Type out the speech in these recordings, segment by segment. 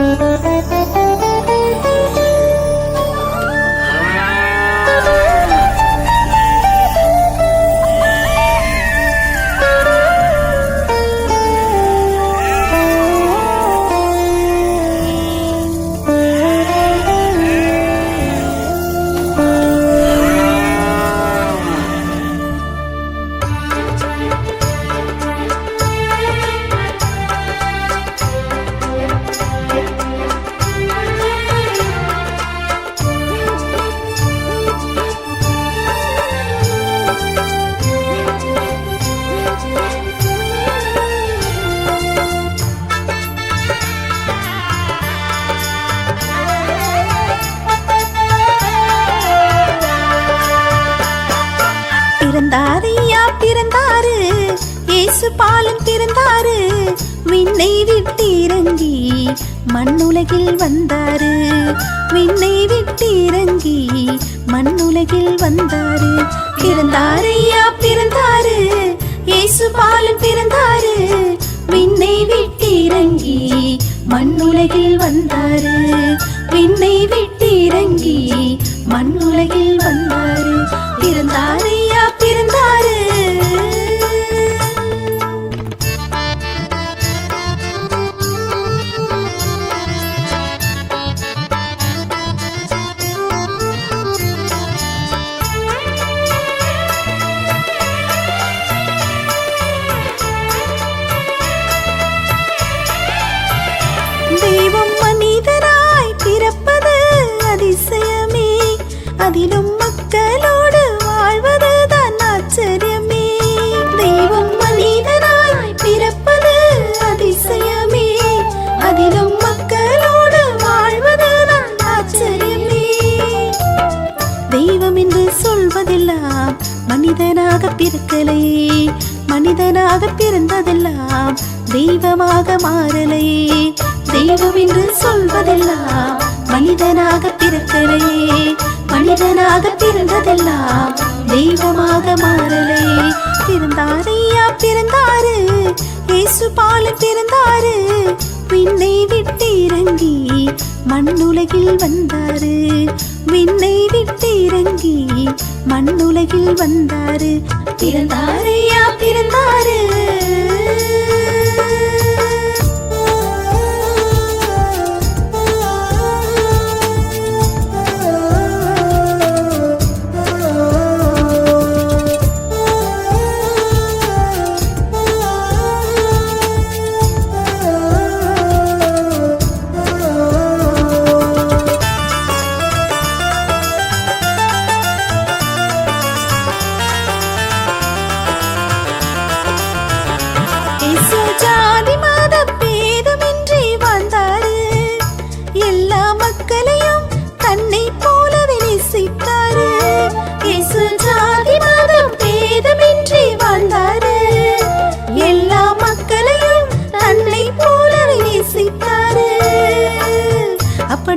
பிறந்தாரையா இயேசு பாலம் திறந்தாரு. விண்ணை விட்டு இறங்கி மண்ணுலகில் வந்தாரு. விண்ணை விட்டு இறங்கி மண்ணுலகில் வந்தாரு. பிறந்தாரையா பிறந்தாரு. இயேசு பாலம் பிறந்தாரு விண்ணை விட்டு இறங்கி மண்ணுலகில் வந்தாரு. விண்ணை விட்டு இறங்கி மண்ணுலகில் வந்தாரு. பிறந்தாரையா பிறந்தாரு தெய்வம் மனிதராய் பிறப்பது அதிசயமே. அதிலும் மக்களோடு வாழ்வது தான் ஆச்சரியமே. தெய்வம் மனிதராய் பிறப்பது அதிசயமே. அதிலும் மக்களோடு வாழ்வது தான் ஆச்சரியமே. தெய்வம் என்று சொல்வதெல்லாம் மனிதனாக பிறக்கலையே மனிதனாக பிறந்ததெல்லாம் தெய்வமாக மாறலையே தெய்வம் என்று சொல்வதெல்லாம் மனிதனாக பிறக்கலையே மனிதனாக பிறந்ததெல்லாம் தெய்வமாக மாறலே. பிறந்தாரையா பிறந்தாரு இயேசு பால பிறந்தாரு விண்ணை விட்டு இறங்கி மண்ணுலகில் வந்தாரு. விண்ணை விட்டு இறங்கி மண்ணுலகில் வந்தாரு. பிறந்தாரையா பிறந்தாரு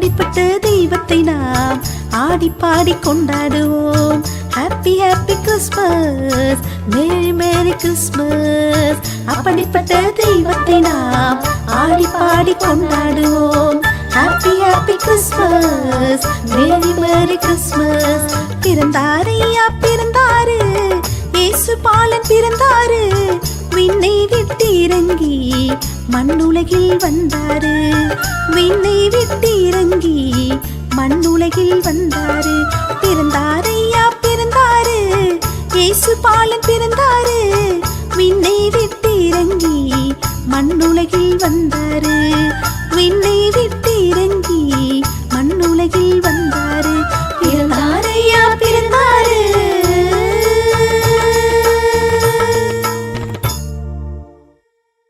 அப்படிப்பட்ட தெய்வத்தை நாம் ஆடி பாடி கொண்டாடுவோம். Happy happy Christmas merry merry Christmas அப்படிப்பட்ட தெய்வத்தை நாம் ஆடி பாடி கொண்டாடுவோம். Happy happy Christmas merry merry Christmas பிறந்தாரையா பிறந்தாரு. இயேசு பாலன் பிறந்தாரு. விண்ணை விட்டிறங்கி மண்ணுலகில் வந்தாரு. விண்ணை விட்டு இறங்கி மண்ணுலகில் வந்தாரு. பிறந்தாரையா பிறந்தாரு. இயேசு பாலன் பிறந்தாரு.